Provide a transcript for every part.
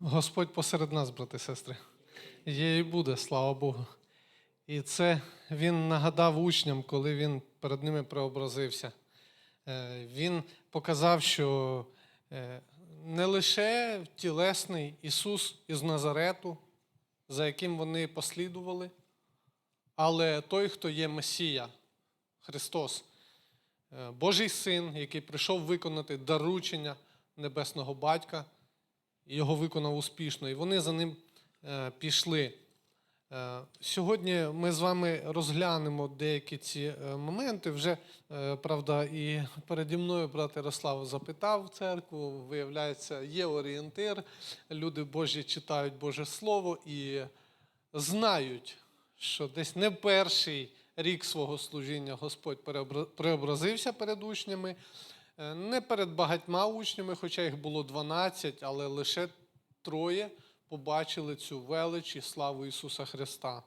Господь посеред нас, брати і сестри. Є і буде, слава Богу. І це він нагадав учням, коли він перед ними преобразився. Е, Він показав, що е, не лише тілесний Ісус із Назарету, за яким вони послідували, але той, хто є Месія, Христос, е, Божий Син, який прийшов виконати доручення Небесного Батька, його виконав успішно, і вони за ним е, пішли. Е, Сьогодні ми з вами розглянемо деякі ці е, моменти. Вже, правда, і переді мною брат Ярослав запитав церкву. Виявляється, є орієнтир. Люди Божі читають Боже Слово і знають, що десь не перший рік свого служіння Господь преобразився перед учнями. Е, Не перед багатьма учнями, хоча їх було 12, але лише троє побачили цю велич і славу Ісуса Христа.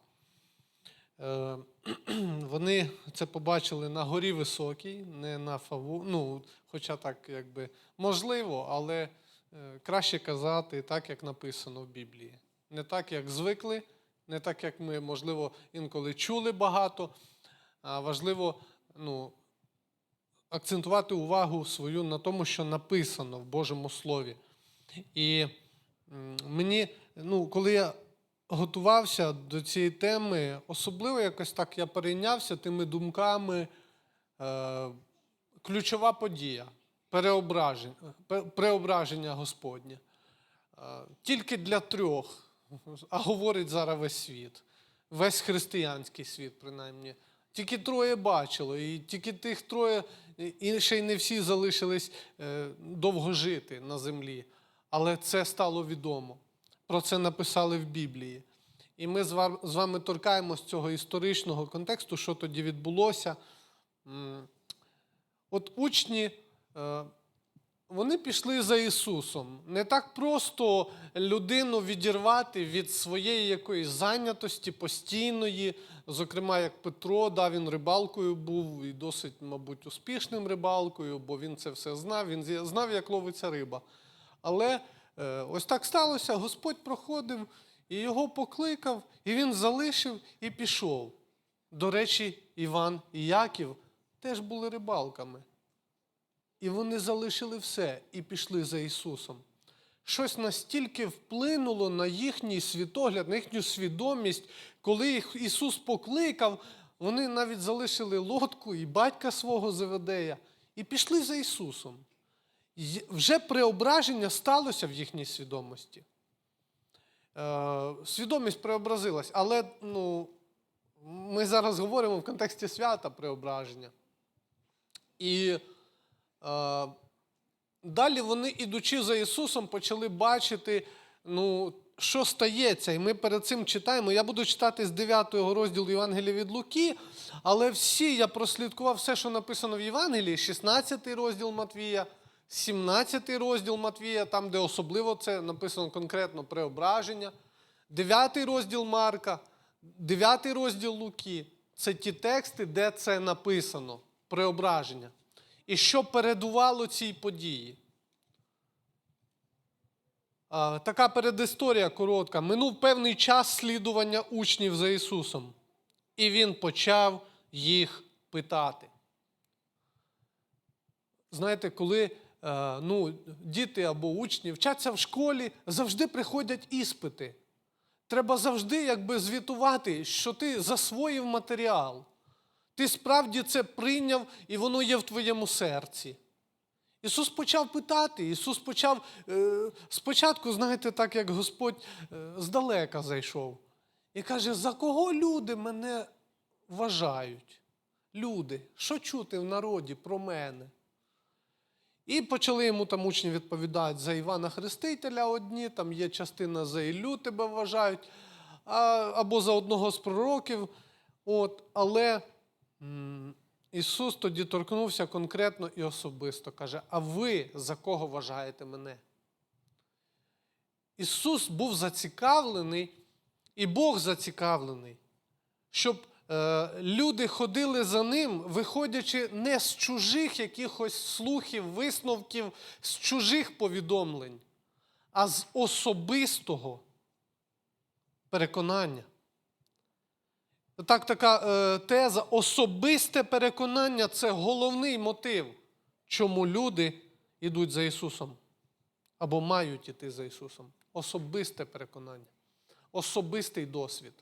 Е, Вони це побачили на горі високій, не на фаву. Ну, хоча так, якби можливо, але е, краще казати так, як написано в Біблії. Не так, як звикли, не так, як ми, можливо, інколи чули багато, а важливо ну, акцентувати увагу свою на тому, що написано в Божому Слові. І мені, ну, коли я готувався до цієї теми, особливо якось так я перейнявся тими думками. Е, ключова подія переображення, преображення Господнє. Е, Тільки для трьох, а говорить зараз весь світ, весь християнський світ, принаймні. Тільки троє бачило, і тільки тих троє, і й не всі залишились е, довго жити на землі. Але це стало відомо. Про це написали в Біблії. І ми з вами торкаємось цього історичного контексту, що тоді відбулося. От учні, е, вони пішли за Ісусом. Не так просто людину відірвати від своєї якоїсь зайнятості постійної, зокрема, як Петро, да, він рибалкою був і досить, мабуть, успішним рибалкою, бо він це все знав, він знав, як ловиться риба. Але е, ось так сталося, Господь проходив і його покликав, і він залишив і пішов. До речі, Іван і Яків теж були рибалками. І вони залишили все і пішли за Ісусом. Щось настільки вплинуло на їхній світогляд, на їхню свідомість, коли їх Ісус покликав, вони навіть залишили лодку і батька свого Зеведея і пішли за Ісусом. Вже преображення сталося в їхній свідомості. Е, свідомість преобразилась, але ну, ми зараз говоримо в контексті свята преображення. І далі вони, ідучи за Ісусом, почали бачити, ну, що стається. І ми перед цим читаємо. Я буду читати з 9 розділу Євангелія від Луки, але всі я прослідкував все, що написано в Євангелії, 16 розділ Матвія, 17 розділ Матвія, там, де особливо це написано конкретно преображення, 9 розділ Марка, 9 розділ Луки. Це ті тексти, де це написано преображення. І що передувало цій події. Така передісторія коротка. Минув певний час слідування учнів за Ісусом, і Він почав їх питати. Знаєте, коли е, ну, діти або учні вчаться в школі, завжди приходять іспити. Треба завжди якби звітувати, що ти засвоїв матеріал. Ти справді це прийняв, і воно є в твоєму серці. Ісус почав питати, Ісус почав е, спочатку, знаєте, так як Господь е, здалека зайшов. І каже, за кого люди мене вважають? Люди, що чути в народі про мене? І почали йому там учні відповідати за Івана Хрестителя одні, там є частина за Іллю тебе вважають, або за одного з пророків. От, але Ісус тоді торкнувся конкретно і особисто. Каже: А ви за кого вважаєте мене? Ісус був зацікавлений, і Бог зацікавлений, щоб е, люди ходили за ним, виходячи не з чужих якихось слухів, висновків, з чужих повідомлень, а з особистого переконання. Так, така е, теза, особисте переконання це головний мотив, чому люди йдуть за Ісусом або мають іти за Ісусом. Особисте переконання, особистий досвід.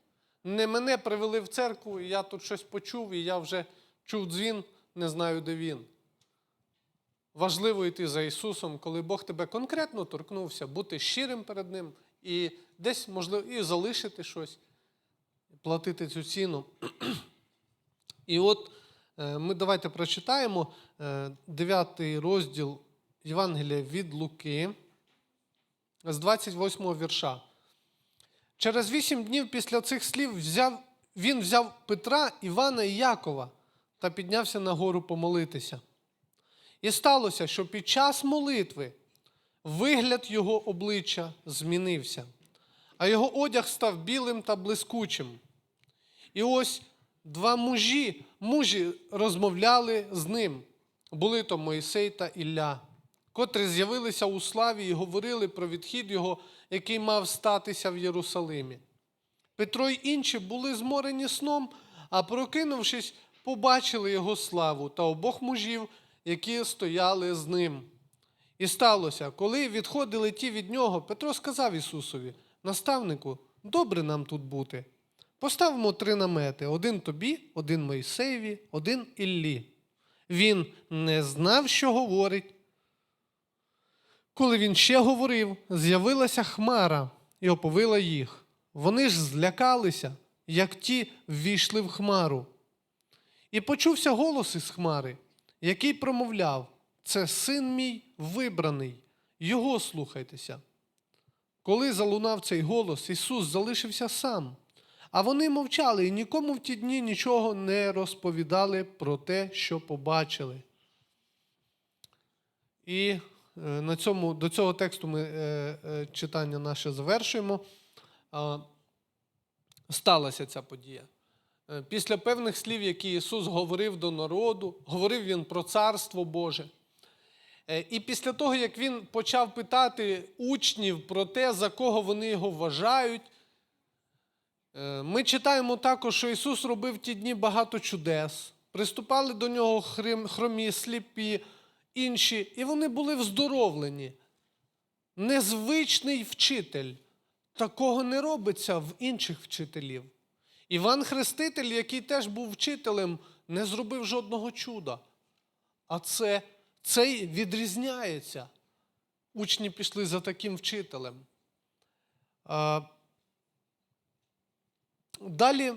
Не мене привели в церкву, і я тут щось почув, і я вже чув дзвін, не знаю, де він. Важливо йти за Ісусом, коли Бог тебе конкретно торкнувся, бути щирим перед Ним і десь, можливо, і залишити щось, платити цю ціну. І от е, ми давайте прочитаємо 9 розділ Євангелія від Луки з 28 вірша. Через вісім днів після цих слів взяв, він взяв Петра, Івана і Якова та піднявся на гору помолитися. І сталося, що під час молитви вигляд його обличчя змінився, а його одяг став білим та блискучим. І ось два мужі, мужі розмовляли з ним. Були то Мойсей та Ілля, котрі з'явилися у славі і говорили про відхід його, який мав статися в Єрусалимі. Петро й інші були зморені сном, а прокинувшись, побачили його славу та обох мужів, які стояли з ним. І сталося, коли відходили ті від нього, Петро сказав Ісусові: Наставнику, добре нам тут бути. Поставимо три намети: один тобі, один Мойсеєві, один Іллі. Він не знав, що говорить. Коли він ще говорив, з'явилася хмара і оповила їх. Вони ж злякалися, як ті ввійшли в хмару. І почувся голос із хмари, який промовляв: Це син мій вибраний, його слухайтеся. Коли залунав цей голос, Ісус залишився сам, а вони мовчали і нікому в ті дні нічого не розповідали про те, що побачили. І е, на цьому, до цього тексту ми е, е, читання наше завершуємо. А, Сталася ця подія. Е, Після певних слів, які Ісус говорив до народу, говорив Він про Царство Боже. Е, І після того, як Він почав питати учнів про те, за кого вони його вважають, е, ми читаємо також, що Ісус робив в ті дні багато чудес. Приступали до нього хромі, сліпі, інші, і вони були вздоровлені. Незвичний вчитель. Такого не робиться в інших вчителів. Іван Хреститель, який теж був вчителем, не зробив жодного чуда. А це, цей відрізняється. Учні пішли за таким вчителем. Далі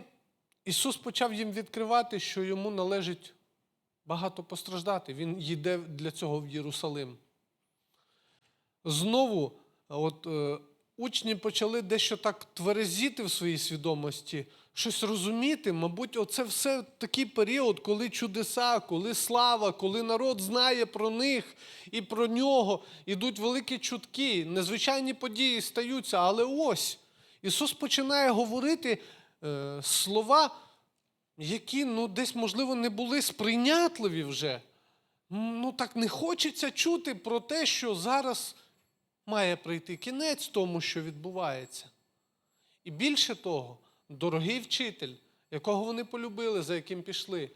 Ісус почав їм відкривати, що йому належить багато постраждати. Він їде для цього в Єрусалим. Знову, от, е, учні почали дещо так тверезіти в своїй свідомості, щось розуміти. Мабуть, оце все такий період, коли чудеса, коли слава, коли народ знає про них і про нього, ідуть великі чутки, незвичайні події стаються. Але ось Ісус починає говорити слова, які ну, десь, можливо, не були сприйнятливі вже. Ну так не хочеться чути про те, що зараз має прийти кінець тому, що відбувається. І більше того, дорогий вчитель, якого вони полюбили, за яким пішли,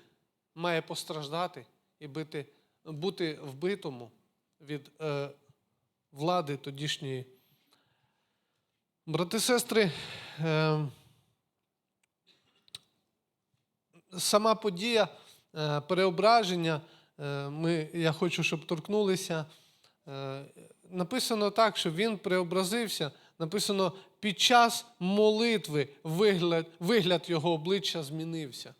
має постраждати і бити, бути вбитому від е, влади тодішньої. Брати сестри, е, сама подія е, переображення, е, ми, я хочу, щоб торкнулися. Е, написано так, що він преобразився. Написано, під час молитви вигляд, вигляд його обличчя змінився.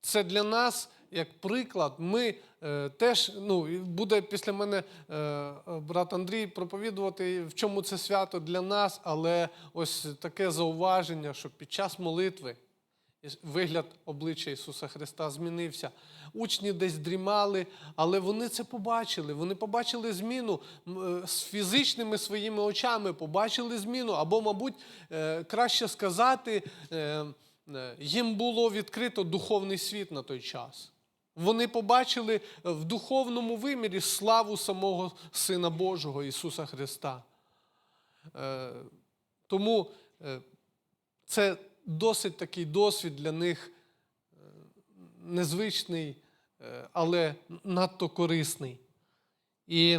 Це для нас як приклад. Ми е, теж, ну, буде після мене е, брат Андрій проповідувати, в чому це свято для нас, але ось таке зауваження, що під час молитви вигляд обличчя Ісуса Христа змінився. Учні десь дрімали, але вони це побачили. Вони побачили зміну е, з фізичними своїми очами, побачили зміну, або, мабуть, е, краще сказати, е, їм було відкрито духовний світ на той час. Вони побачили в духовному вимірі славу самого Сина Божого Ісуса Христа. Тому це досить такий досвід для них е, незвичний, е, але надто корисний. І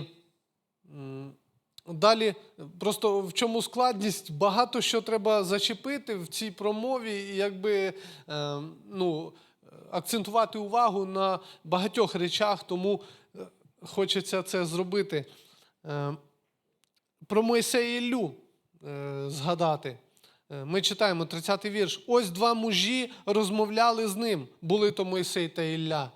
далі, просто в чому складність, багато що треба зачепити в цій промові, і якби е, ну, акцентувати увагу на багатьох речах, тому хочеться це зробити. Про Мойсея Іллю згадати. Е, Ми читаємо 30-й вірш. Ось два мужі розмовляли з ним, були то Мойсей та Ілля.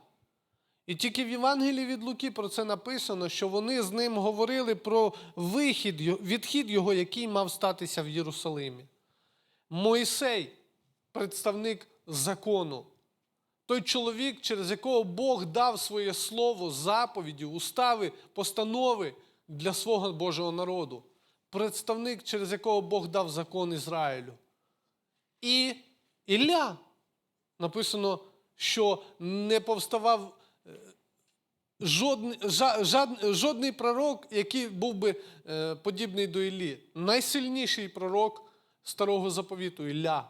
І тільки в Євангелії від Луки про це написано, що вони з ним говорили про вихід, відхід його, який мав статися в Єрусалимі. Мойсей, представник закону, той чоловік, через якого Бог дав своє слово, заповіді, устави, постанови для свого Божого народу. Представник, через якого Бог дав закон Ізраїлю. І Ілля написано, що не повставав е, жодний, жодний пророк, який був би е, подібний до Іллі. Найсильніший пророк старого заповіту Ілля.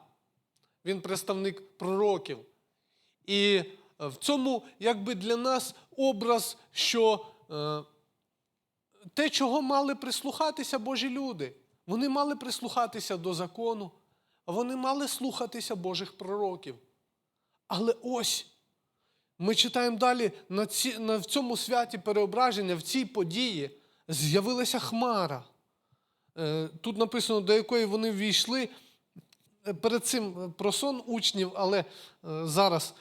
Він представник пророків. І е, в цьому якби для нас образ, що те, чого мали прислухатися Божі люди. Вони мали прислухатися до закону, вони мали слухатися Божих пророків. Але ось ми читаємо далі на, ці, на в цьому святі переображення, в цій події з'явилася хмара. Е, Тут написано, до якої вони ввійшли. Е, Перед цим е, про сон учнів, але зараз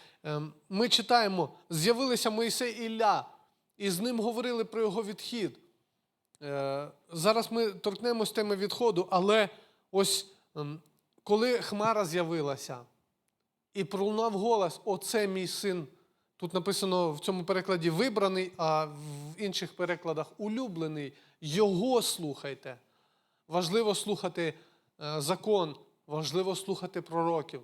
ми читаємо: з'явилися Моїсей і Ілля, і з ним говорили про його відхід. Е, Зараз ми торкнемось теми відходу, але ось ем, коли хмара з'явилася і пролунав голос: Оце мій син. Тут написано в цьому перекладі вибраний, а в інших перекладах улюблений. Його слухайте. Важливо слухати е, закон, важливо слухати пророків.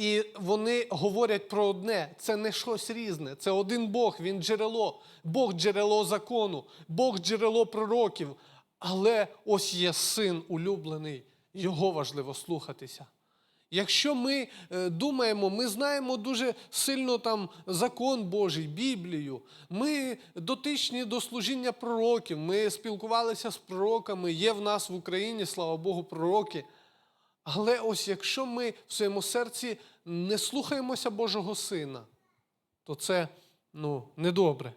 І вони говорять про одне: це не щось різне, це один Бог, він джерело. Бог джерело закону, Бог джерело пророків. Але ось є син улюблений, його важливо слухатися. Якщо ми е, думаємо, ми знаємо дуже сильно там закон Божий, Біблію, ми дотичні до служіння пророків, ми спілкувалися з пророками, є в нас в Україні, слава Богу, пророки. Але ось якщо ми в своєму серці не слухаємося Божого Сина, то це ну, недобре.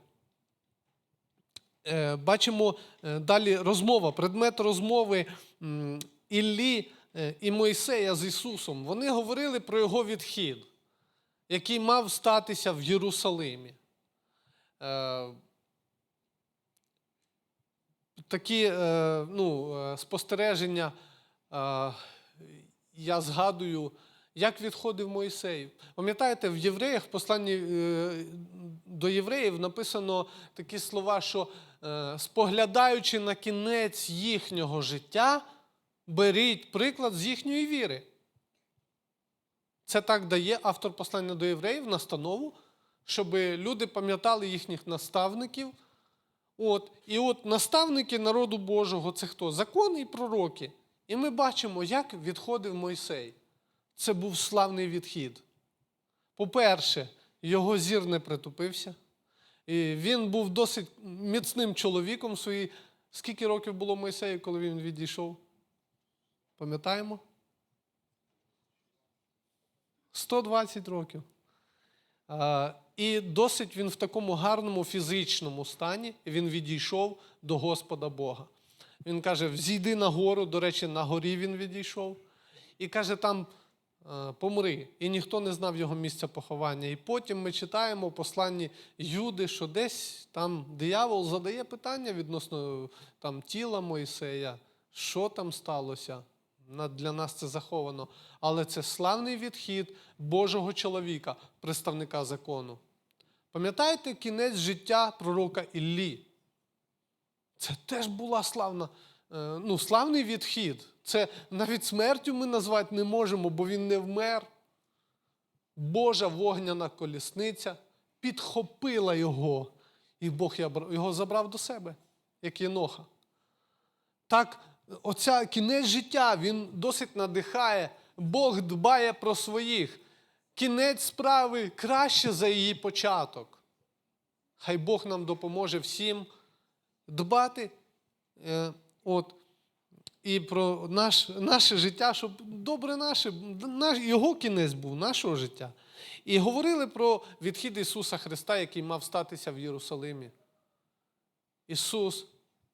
Е, бачимо е, далі розмова, предмет розмови Іллі е, і Мойсея з Ісусом. Вони говорили про його відхід, який мав статися в Єрусалимі. Такі ну, спостереження я згадую, як відходив Мойсей. Пам'ятаєте, в євреях, посланні е, до євреїв написано такі слова, що е, споглядаючи на кінець їхнього життя, беріть приклад з їхньої віри. Це так дає автор послання до євреїв настанову, щоб люди пам'ятали їхніх наставників. От, і от наставники народу Божого це хто? Закони і пророки. І ми бачимо, як відходив Мойсей. Це був славний відхід. По-перше, його зір не притупився. І він був досить міцним чоловіком свої. Скільки років було Мойсею, коли він відійшов? Пам'ятаємо? 120 років. А, І досить він в такому гарному фізичному стані він відійшов до Господа Бога. Він каже: взійди на гору, до речі, на горі він відійшов, і каже, там помри. І ніхто не знав його місця поховання. І потім ми читаємо посланні Юди, що десь там диявол задає питання відносно там, тіла Моїсея, що там сталося. Для нас це заховано. Але це славний відхід Божого чоловіка, представника закону. Пам'ятаєте кінець життя пророка Іллі? Це теж була славна, е, ну, славний відхід. Це навіть смертю ми назвати не можемо, бо він не вмер. Божа вогняна колісниця підхопила його, і Бог його забрав до себе, як Єноха. так, оця кінець життя, він досить надихає. Бог дбає про своїх. Кінець справи краще за її початок. Хай Бог нам допоможе всім дбати е, от, і про наш, наше життя, щоб добре наше, наш, його кінець був, нашого життя. І говорили про відхід Ісуса Христа, який мав статися в Єрусалимі. Ісус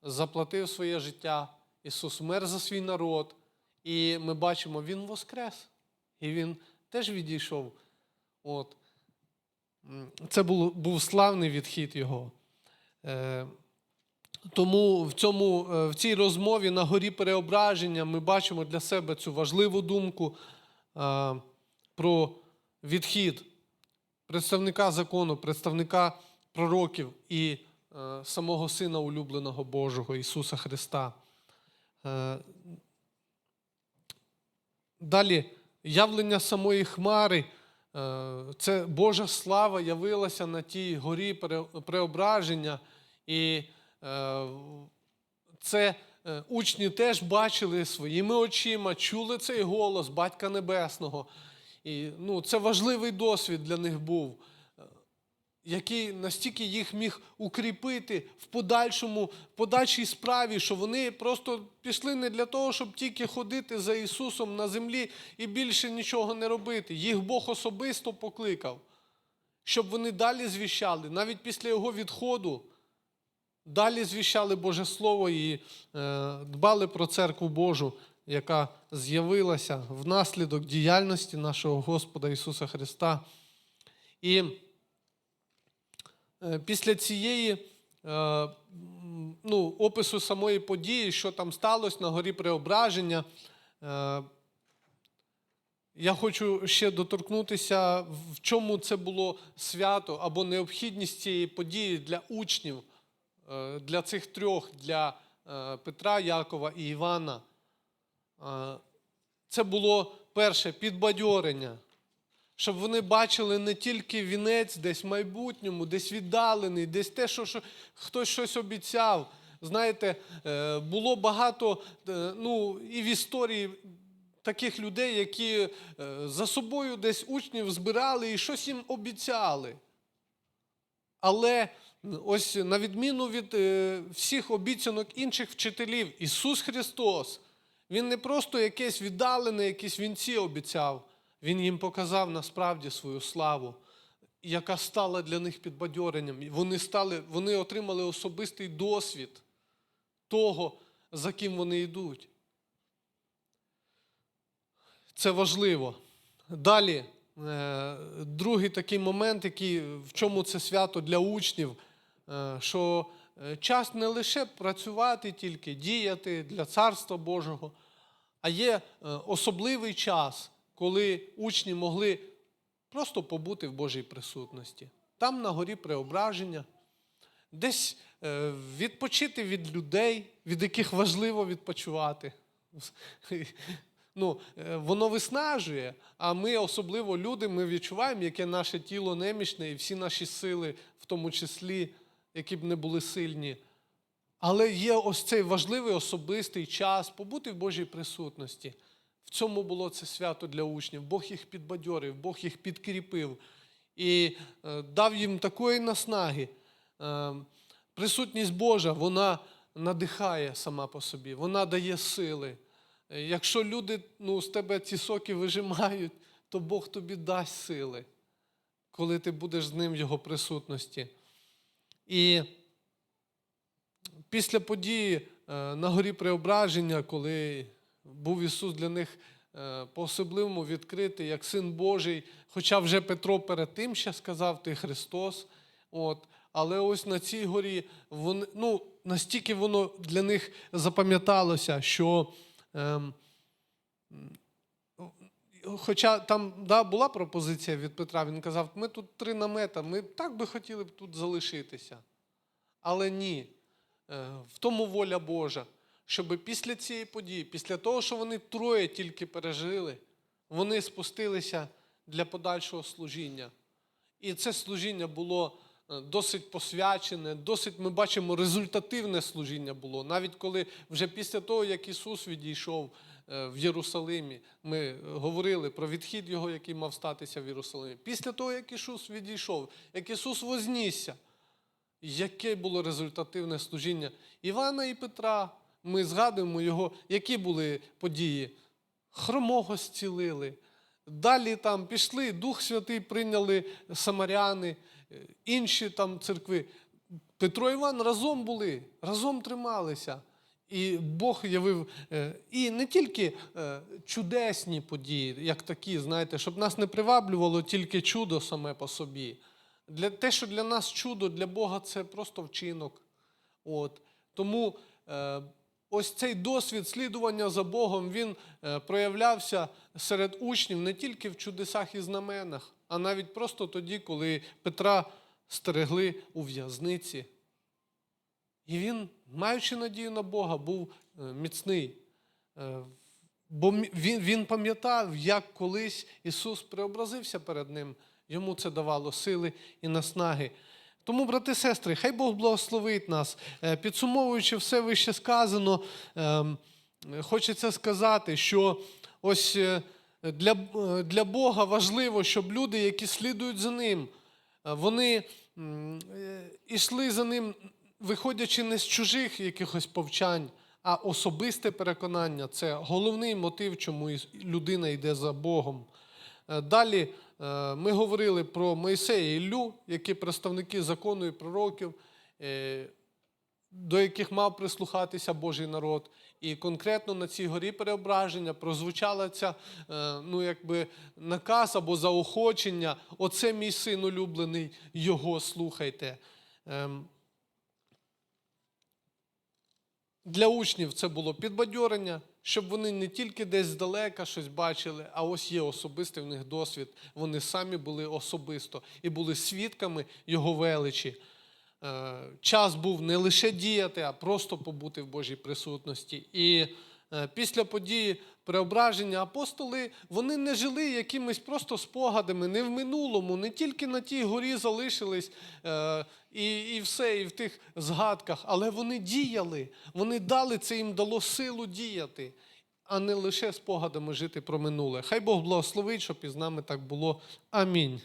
заплатив своє життя, Ісус вмер за свій народ, і ми бачимо, Він воскрес. І Він теж відійшов. От. Це був, був славний відхід Його. Тому в, цьому, е, в цій розмові на горі переображення ми бачимо для себе цю важливу думку е, про відхід представника закону, представника пророків і е, самого Сина улюбленого Божого Ісуса Христа. Е, Далі явлення самої Хмари. е, Це Божа слава явилася на тій горі преображення. І це е, учні теж бачили своїми очима, чули цей голос Батька Небесного. І ну, це важливий досвід для них був, е, який настільки їх міг укріпити в подальшому, подальшій справі, що вони просто пішли не для того, щоб тільки ходити за Ісусом на землі і більше нічого не робити. Їх Бог особисто покликав, щоб вони далі звіщали, навіть після Його відходу. Далі звіщали Боже Слово і е, дбали про церкву Божу, яка з'явилася внаслідок діяльності нашого Господа Ісуса Христа. І е, після цієї е, ну, опису самої події, що там сталося на горі Преображення, я хочу ще доторкнутися, в чому це було свято або необхідність цієї події для учнів, для цих трьох, для е, Петра, Якова і Івана. Е, Це було перше підбадьорення, щоб вони бачили не тільки вінець десь в майбутньому, десь віддалений, десь те, що, що хтось щось обіцяв. Знаєте, е, було багато е, ну, і в історії таких людей, які е, за собою десь учнів збирали і щось їм обіцяли. Але ось на відміну від е, всіх обіцянок інших вчителів, Ісус Христос, Він не просто якесь віддалене, якісь вінці обіцяв, Він їм показав насправді свою славу, яка стала для них підбадьоренням. Вони, стали, вони отримали особистий досвід того, за ким вони йдуть. Це важливо. Далі, е, другий такий момент, який, в чому це свято для учнів, що е, час не лише працювати тільки, діяти для Царства Божого, а є е, особливий час, коли учні могли просто побути в Божій присутності. Там на горі преображення, десь е, відпочити від людей, від яких важливо відпочивати. Ну, е, воно виснажує, а ми, особливо люди, ми відчуваємо, яке наше тіло немічне, і всі наші сили, в тому числі, які б не були сильні. Але є ось цей важливий особистий час побути в Божій присутності. В цьому було це свято для учнів. Бог їх підбадьорив, Бог їх підкріпив і е, дав їм такої наснаги. Е, присутність Божа, вона надихає сама по собі, вона дає сили. Е, Якщо люди ну, з тебе ці соки вижимають, то Бог тобі дасть сили, коли ти будеш з ним в Його присутності. І після події е, на горі Преображення, коли був Ісус для них е, по-особливому відкритий, як Син Божий, хоча вже Петро перед тим ще сказав, ти Христос. От, але ось на цій горі вони, ну, настільки воно для них запам'яталося, що ем, Хоча там да, була пропозиція від Петра, він казав, ми тут три намета, ми так би хотіли б тут залишитися. Але ні. Е, В тому воля Божа, щоб після цієї події, після того, що вони троє тільки пережили, вони спустилися для подальшого служіння. І це служіння було е, досить посвячене, досить ми бачимо результативне служіння було. Навіть коли вже після того, як Ісус відійшов в Єрусалимі, ми говорили про відхід Його, який мав статися в Єрусалимі. Після того, як Ісус відійшов, як Ісус вознісся, яке було результативне служіння Івана і Петра. Ми згадуємо його, які були події. Хромого зцілили. Далі там пішли, Дух Святий прийняли самаряни, е, інші там церкви. Петро і Іван разом були, разом трималися. І Бог явив е, і не тільки е, чудесні події, як такі, знаєте, щоб нас не приваблювало тільки чудо саме по собі. Для, те, що для нас чудо, для Бога це просто вчинок. От. Тому е, ось цей досвід слідування за Богом, він е, проявлявся серед учнів не тільки в чудесах і знаменах, а навіть просто тоді, коли Петра стерегли у в'язниці. І він, маючи надію на Бога, був е, міцний. Е, Бо він, він пам'ятав, як колись Ісус преобразився перед ним. Йому це давало сили і наснаги. Тому, брати і сестри, хай Бог благословить нас. Е, Підсумовуючи все вище сказано, ем, хочеться сказати, що ось для, для Бога важливо, щоб люди, які слідують за ним, вони е, за ним, виходячи не з чужих якихось повчань, а особисте переконання це головний мотив, чому людина йде за Богом. Е, Далі е, ми говорили про Моїсея і Іллю, які представники закону і пророків, е, до яких мав прислухатися Божий народ. І конкретно на цій горі переображення прозвучала ця ну, якби наказ або заохочення. Оце мій син улюблений, його слухайте. Ем, Для учнів це було підбадьорення, щоб вони не тільки десь здалека щось бачили, а ось є особистий в них досвід. Вони самі були особисто і були свідками його величі. Е, Час був не лише діяти, а просто побути в Божій присутності. І е, після події преображення апостоли вони не жили якимись просто спогадами, не в минулому, не тільки на тій горі залишились е, і, і все, і в тих згадках, але вони діяли, вони дали це їм дало силу діяти, а не лише спогадами жити про минуле. Хай Бог благословить, щоб із нами так було. Амінь.